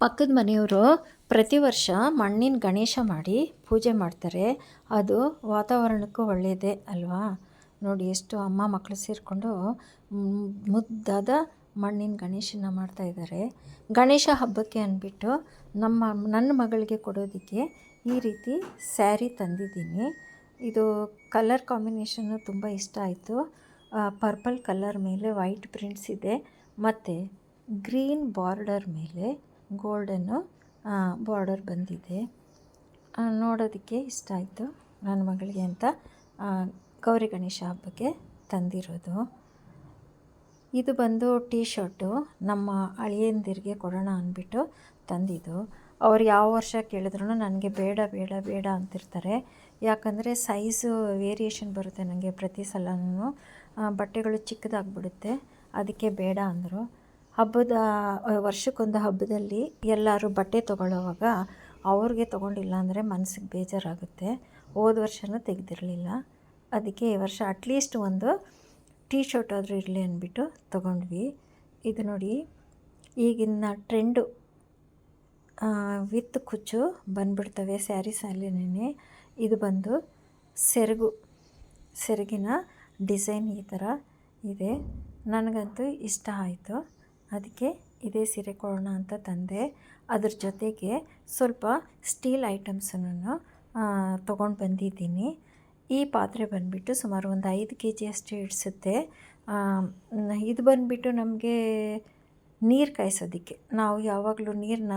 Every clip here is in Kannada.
ಪಕ್ಕದ ಮನೆಯವರು ಪ್ರತಿ ವರ್ಷ ಮಣ್ಣಿನ ಗಣೇಶ ಮಾಡಿ ಪೂಜೆ ಮಾಡ್ತಾರೆ. ಅದು ವಾತಾವರಣಕ್ಕೂ ಒಳ್ಳೆಯದೇ ಅಲ್ವಾ? ನೋಡಿ ಎಷ್ಟು ಅಮ್ಮ ಮಕ್ಕಳು ಸೇರಿಕೊಂಡು ಮುದ್ದಾದ ಮಣ್ಣಿನ ಗಣೇಶನ ಮಾಡ್ತಾ ಇದ್ದಾರೆ ಗಣೇಶ ಹಬ್ಬಕ್ಕೆ ಅಂದ್ಬಿಟ್ಟು ನಮ್ಮ ನನ್ನ ಮಗಳಿಗೆ ಕೊಡೋದಕ್ಕೆ ಈ ರೀತಿ ಸ್ಯಾರಿ ತಂದಿದ್ದೀನಿ. ಇದು ಕಲರ್ ಕಾಂಬಿನೇಷನ್ನು ತುಂಬ ಇಷ್ಟ ಆಯಿತು. ಪರ್ಪಲ್ ಕಲರ್ ಮೇಲೆ ವೈಟ್ ಪ್ರಿಂಟ್ಸ್ ಇದೆ. ಮತ್ತು ಗ್ರೀನ್ ಬಾರ್ಡರ್ ಮೇಲೆ ಗೋಲ್ಡನ್ನು ಬಾರ್ಡರ್ ಬಂದಿದೆ. ನೋಡೋದಕ್ಕೆ ಇಷ್ಟ ಆಯಿತು ನನ್ನ ಮಗಳಿಗೆ ಅಂತ. ಗೌರಿ ಗಣೇಶ ಹಬ್ಬಕ್ಕೆ ತಂದಿರೋದು. ಇದು ಬಂದು ಟೀ ಶರ್ಟು ನಮ್ಮ ಅಳಿಯಂದಿರಿಗೆ ಕೊಡೋಣ ಅಂದ್ಬಿಟ್ಟು ತಂದಿದ್ದು. ಅವ್ರು ಯಾವ ವರ್ಷ ಕೇಳಿದ್ರು ನನಗೆ ಬೇಡ ಬೇಡ ಬೇಡ ಅಂತಿರ್ತಾರೆ. ಯಾಕಂದರೆ ಸೈಜು ವೇರಿಯೇಷನ್ ಬರುತ್ತೆ ನನಗೆ ಪ್ರತಿ ಸಲನೂ. ಬಟ್ಟೆಗಳು ಚಿಕ್ಕದಾಗ್ಬಿಡುತ್ತೆ, ಅದಕ್ಕೆ ಬೇಡ ಅಂದರು. ಹಬ್ಬದ ವರ್ಷಕ್ಕೊಂದು ಹಬ್ಬದಲ್ಲಿ ಎಲ್ಲರೂ ಬಟ್ಟೆ ತೊಗೊಳ್ಳೋವಾಗ ಅವ್ರಿಗೆ ತೊಗೊಂಡಿಲ್ಲ ಅಂದರೆ ಮನಸ್ಸಿಗೆ ಬೇಜಾರಾಗುತ್ತೆ. ಹೋದ ವರ್ಷವೂ ತೆಗೆದಿರಲಿಲ್ಲ. ಅದಕ್ಕೆ ಈ ವರ್ಷ ಅಟ್ಲೀಸ್ಟ್ ಒಂದು ಟೀ ಶರ್ಟ್ ಆದರೂ ಇರಲಿ ಅಂದ್ಬಿಟ್ಟು ತೊಗೊಂಡ್ವಿ. ಇದು ನೋಡಿ, ಈಗಿನ ಟ್ರೆಂಡು ವಿತ್ ಕುಚ್ಚು ಬಂದ್ಬಿಡ್ತವೆ ಸ್ಯಾರೀಸಲ್ಲಿನೇ ಇದು ಬಂದು ಸೆರಗು, ಸೆರಗಿನ ಡಿಸೈನ್ ಈ ಥರ ಇದೆ. ನನಗಂತೂ ಇಷ್ಟ ಆಯಿತು. ಅದಕ್ಕೆ ಇದೇ ಸೀರೆ ಕೊಡೋಣ ಅಂತ ತಂದೆ. ಅದ್ರ ಜೊತೆಗೆ ಸ್ವಲ್ಪ ಸ್ಟೀಲ್ ಐಟಮ್ಸನ್ನು ತೊಗೊಂಡು ಬಂದಿದ್ದೀನಿ. ಈ ಪಾತ್ರೆ ಬಂದುಬಿಟ್ಟು ಸುಮಾರು ಒಂದು ಐದು ಕೆ ಜಿ ಅಷ್ಟು ಇಡಿಸುತ್ತೆ. ಇದು ಬಂದುಬಿಟ್ಟು ನಮಗೆ ನೀರು ಕಾಯಿಸೋದಕ್ಕೆ. ನಾವು ಯಾವಾಗಲೂ ನೀರನ್ನ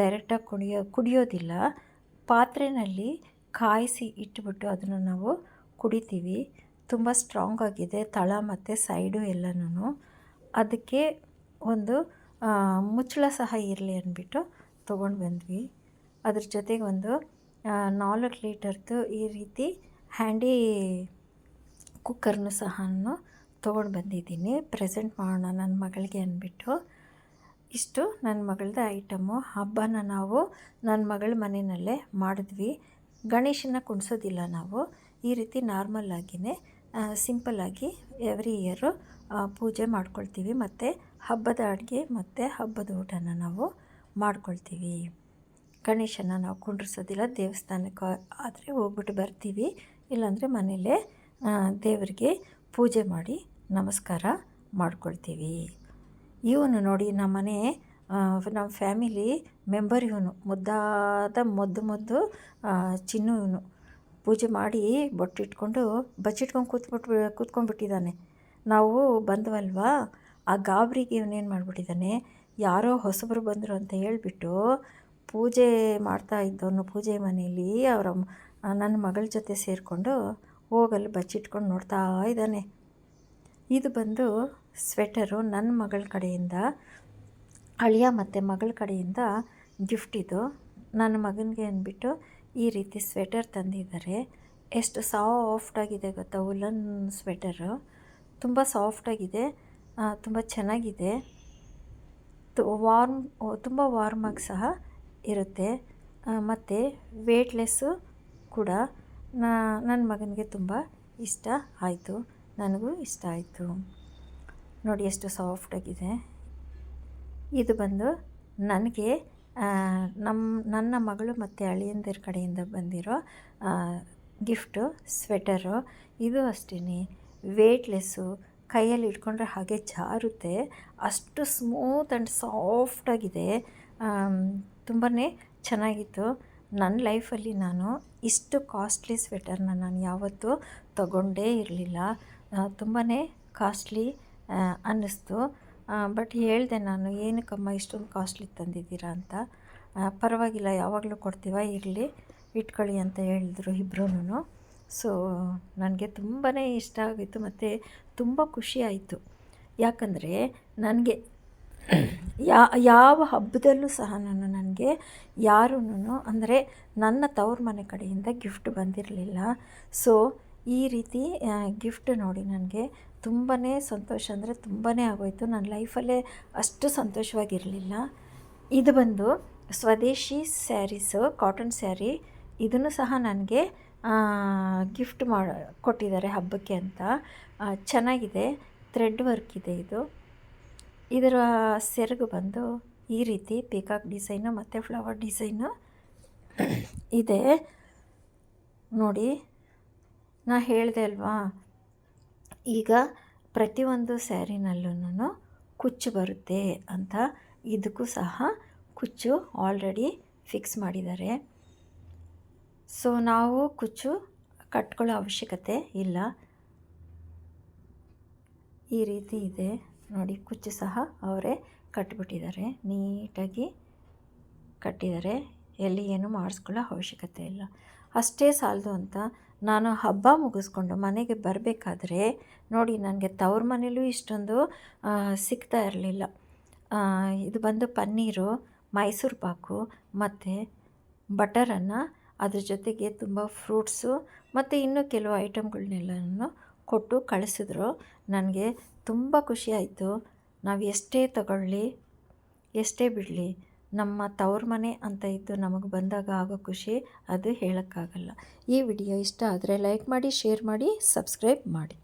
ಡೈರೆಕ್ಟಾಗಿ ಕುಡಿಯೋ, ಕುಡಿಯೋದಿಲ್ಲ. ಪಾತ್ರೆಯಲ್ಲಿ ಕಾಯಿಸಿ ಇಟ್ಬಿಟ್ಟು ಅದನ್ನು ನಾವು ಕುಡಿತೀವಿ. ತುಂಬ ಸ್ಟ್ರಾಂಗ್ ಆಗಿದೆ, ತಳ ಮತ್ತು ಸೈಡು ಎಲ್ಲನೂ ಅದಕ್ಕೆ ಒಂದು ಮುಚ್ಚಳ ಸಹ ಇರಲಿ ಅಂದ್ಬಿಟ್ಟು ತೊಗೊಂಡು ಬಂದ್ವಿ. ಅದ್ರ ಜೊತೆಗೆ ಒಂದು ನಾಲ್ಕು ಲೀಟರ್ದು ಈ ರೀತಿ ಹ್ಯಾಂಡಿ ಕುಕ್ಕರ್ನು ಸಹ ತೊಗೊಂಡು ಬಂದಿದ್ದೀನಿ. ಪ್ರೆಸೆಂಟ್ ಮಾಡೋಣ ನನ್ನ ಮಗಳಿಗೆ ಅಂದ್ಬಿಟ್ಟು. ಇಷ್ಟು ನನ್ನ ಮಗಳದ ಐಟಮು. ಹಬ್ಬನ ನಾವು ನನ್ನ ಮಗಳ ಮನೆಯಲ್ಲೇ ಮಾಡಿದ್ವಿ. ಗಣೇಶನ ಕುಣಿಸೋದಿಲ್ಲ ನಾವು. ಈ ರೀತಿ ನಾರ್ಮಲ್ಲಾಗಿಯೇ ಸಿಂಪಲ್ಲಾಗಿ ಎವ್ರಿ ಇಯರು ಪೂಜೆ ಮಾಡ್ಕೊಳ್ತೀವಿ. ಮತ್ತು ಹಬ್ಬದ ಅಡುಗೆ ಮತ್ತು ಹಬ್ಬದ ಊಟನ ನಾವು ಮಾಡ್ಕೊಳ್ತೀವಿ. ಗಣೇಶನ ನಾವು ಕುಂಡ್ರಿಸೋದಿಲ್ಲ, ದೇವಸ್ಥಾನಕ್ಕೆ ಆದರೆ ಹೋಗ್ಬಿಟ್ಟು ಬರ್ತೀವಿ. ಇಲ್ಲಾಂದರೆ ಮನೆಯಲ್ಲೇ ದೇವರಿಗೆ ಪೂಜೆ ಮಾಡಿ ನಮಸ್ಕಾರ ಮಾಡ್ಕೊಳ್ತೀವಿ. ಇವನು ನೋಡಿ ನಮ್ಮ ಮನೆ ನಮ್ಮ ಫ್ಯಾಮಿಲಿ ಮೆಂಬರ್ ಇವನು, ಮುದ್ದಾದ ಮೊದ್ದು ಮೊದ್ದು ಚಿನ್ನು ಇವನು. ಪೂಜೆ ಮಾಡಿ ಬೊಟ್ಟಿಟ್ಕೊಂಡು ಬಚ್ಚಿಟ್ಕೊಂಡು ಕೂತ್ಬಿಟ್ಟು ಕೂತ್ಕೊಂಡ್ಬಿಟ್ಟಿದ್ದಾನೆ. ನಾವು ಬಂದ್ವಲ್ವಾ? ಆ ಗಾಬರಿಗೆ ಇವನೇನು ಮಾಡಿಬಿಟ್ಟಿದ್ದಾನೆ ಯಾರೋ ಹೊಸಬರು ಬಂದರು ಅಂತ ಹೇಳಿಬಿಟ್ಟು ಪೂಜೆ ಮಾಡ್ತಾ ಇದ್ದವನು ಪೂಜೆ ಮನೆಯಲ್ಲಿ ಅವರ ನನ್ನ ಮಗಳ ಜೊತೆ ಸೇರಿಕೊಂಡು ಹೋಗಲ್ಲಿ ಬಚ್ಚಿಟ್ಕೊಂಡು ನೋಡ್ತಾ ಇದ್ದಾನೆ ಇದು ಬಂದು ಸ್ವೆಟರು ನನ್ನ ಮಗಳ ಕಡೆಯಿಂದ, ಅಳಿಯ ಮತ್ತು ಮಗಳ ಕಡೆಯಿಂದ ಗಿಫ್ಟ್ ಇದು. ನನ್ನ ಮಗನಿಗೆ ಅಂದ್ಬಿಟ್ಟು ಈ ರೀತಿ ಸ್ವೆಟರ್ ತಂದಿದ್ದಾರೆ ಎಷ್ಟು ಸಾಫ್ಟಾಗಿದೆ ಗೊತ್ತಾ ಉಲನ್ ಸ್ವೆಟರು. ತುಂಬ ಸಾಫ್ಟಾಗಿದೆ ತುಂಬ ಚೆನ್ನಾಗಿದೆ. ವಾರ್ಮ್ ತುಂಬ ಆಗಿ ಸಹ ಇರುತ್ತೆ. ಮತ್ತು ವೇಟ್ಲೆಸ್ಸು ಕೂಡ ನನ್ನ ಮಗನಿಗೆ ತುಂಬ ಇಷ್ಟ ಆಯಿತು. ನನಗೂ ಇಷ್ಟ ಆಯಿತು. ನೋಡಿ ಎಷ್ಟು ಸಾಫ್ಟಾಗಿದೆ ಇದು ಬಂದು ನನಗೆ ನಮ್ಮ ನನ್ನ ಮಗಳು ಮತ್ತು ಅಳಿಯಂದಿರ ಕಡೆಯಿಂದ ಬಂದಿರೋ ಗಿಫ್ಟು ಸ್ವೆಟರು ಇದು ಅಷ್ಟೇ ವೇಟ್ಲೆಸ್ಸು ಕೈಯಲ್ಲಿ ಇಟ್ಕೊಂಡ್ರೆ ಹಾಗೆ ಜಾರುತ್ತೆ. ಅಷ್ಟು ಸ್ಮೂತ್ ಆ್ಯಂಡ್ ಸಾಫ್ಟಾಗಿದೆ ತುಂಬಾ ಚೆನ್ನಾಗಿತ್ತು. ನನ್ನ ಲೈಫಲ್ಲಿ ನಾನು ಇಷ್ಟು ಕಾಸ್ಟ್ಲಿ ಸ್ವೆಟರ್ನ ನಾನು ಯಾವತ್ತೂ ತಗೊಂಡೇ ಇರಲಿಲ್ಲ. ತುಂಬಾ ಕಾಸ್ಟ್ಲಿ ಅನ್ನಿಸ್ತು. ಬಟ್ ಹೇಳಿದೆ ನಾನು, ಏನಕ್ಕಮ್ಮ ಇಷ್ಟೊಂದು ಕಾಸ್ಟ್ಲಿ ತಂದಿದ್ದೀರಾ ಅಂತ? ಪರವಾಗಿಲ್ಲ, ಯಾವಾಗಲೂ ಕೊಡ್ತೀವ? ಇರಲಿ, ಇಟ್ಕೊಳ್ಳಿ ಅಂತ ಹೇಳಿದ್ರು ಇಬ್ರೂ ಸೊ ನನಗೆ ತುಂಬಾ ಇಷ್ಟ ಆಗಿತ್ತು ಮತ್ತು ತುಂಬ ಖುಷಿ ಆಯಿತು. ಯಾಕಂದರೆ ನನಗೆ ಯಾ, ಯಾವ ಹಬ್ಬದಲ್ಲೂ ಸಹ ನಾನು ನನಗೆ ಯಾರೂ ಅಂದರೆ ನನ್ನ ತವ್ರ ಮನೆ ಕಡೆಯಿಂದ ಗಿಫ್ಟ್ ಬಂದಿರಲಿಲ್ಲ. ಸೊ ಈ ರೀತಿ ಗಿಫ್ಟ್ ನೋಡಿ ನನಗೆ ತುಂಬಾ ಸಂತೋಷ ಅಂದರೆ ತುಂಬಾ ಆಗೋಯಿತು. ನನ್ನ ಲೈಫಲ್ಲೇ ಅಷ್ಟು ಸಂತೋಷವಾಗಿರಲಿಲ್ಲ. ಇದು ಬಂದು ಸ್ವದೇಶಿ ಸ್ಯಾರೀಸು, ಕಾಟನ್ ಸ್ಯಾರಿ ಇದನ್ನು ಸಹ ನನಗೆ ಗಿಫ್ಟ್ ಮಾಡಿ, ಕೊಟ್ಟಿದ್ದಾರೆ ಹಬ್ಬಕ್ಕೆ ಅಂತ. ಚೆನ್ನಾಗಿದೆ ಥ್ರೆಡ್ ವರ್ಕ್ ಇದೆ ಇದು. ಇದರ ಸೆರಗು ಬಂದು ಈ ರೀತಿ ಪಿಕಾಕ್ ಡಿಸೈನು ಮತ್ತು ಫ್ಲವರ್ ಡಿಸೈನು ಇದೆ. ನೋಡಿ, ನಾ ಹೇಳಿದೆ ಅಲ್ವಾ? ಈಗ ಪ್ರತಿಯೊಂದು ಸ್ಯಾರಿನಲ್ಲೂ ಕುಚ್ಚು ಬರುತ್ತೆ ಅಂತ ಇದಕ್ಕೂ ಸಹ ಕುಚ್ಚು ಆಲ್ರೆಡಿ ಫಿಕ್ಸ್ ಮಾಡಿದ್ದಾರೆ. ಸೊ ನಾವು ಕುಚ್ಚು ಕಟ್ಕೊಳ್ಳೋ ಅವಶ್ಯಕತೆ ಇಲ್ಲ. ಈ ರೀತಿ ಇದೆ. ನೋಡಿ, ಕುಚ್ಚು ಸಹ ಅವರೇ ಕಟ್ಬಿಟ್ಟಿದ್ದಾರೆ. ನೀಟಾಗಿ ಕಟ್ಟಿದ್ದಾರೆ. ಎಲ್ಲಿ ಏನು ಮಾಡಿಸ್ಕೊಳ್ಳೋ ಅವಶ್ಯಕತೆ ಇಲ್ಲ. ಅಷ್ಟೇ ಸಾಲದು ಅಂತ ನಾನು ಹಬ್ಬ ಮುಗಿಸ್ಕೊಂಡು ಮನೆಗೆ ಬರಬೇಕಾದ್ರೆ, ನೋಡಿ, ನನಗೆ ತವ್ರ ಮನೇಲೂ ಇಷ್ಟೊಂದು ಸಿಗ್ತಾ ಇರಲಿಲ್ಲ. ಇದು ಬಂದು ಪನ್ನೀರು, ಮೈಸೂರು ಪಾಕು, ಮತ್ತು ಬಟರನ್ನು ಅದ್ರ ಜೊತೆಗೆ ತುಂಬ ಫ್ರೂಟ್ಸು ಮತ್ತು ಇನ್ನೂ ಕೆಲವು ಐಟಮ್ಗಳನ್ನೆಲ್ಲನೂ ಕೊಟ್ಟು ಕಳಿಸಿದ್ರು. ನನಗೆ ತುಂಬ ಖುಷಿಯಾಯಿತು ನಾವು ಎಷ್ಟೇ ತಗೊಳ್ಳಿ, ಎಷ್ಟೇ ಬಿಡಲಿ, ನಮ್ಮ ತವ್ರ ಮನೆ ಅಂತ ಇದ್ದು ನಮಗೆ ಬಂದಾಗ ಆಗೋ ಖುಷಿ ಅದು ಹೇಳೋಕ್ಕಾಗಲ್ಲ. ಈ ವಿಡಿಯೋ ಇಷ್ಟ ಆದರೆ ಲೈಕ್ ಮಾಡಿ, ಶೇರ್ ಮಾಡಿ, ಸಬ್ಸ್ಕ್ರೈಬ್ ಮಾಡಿ.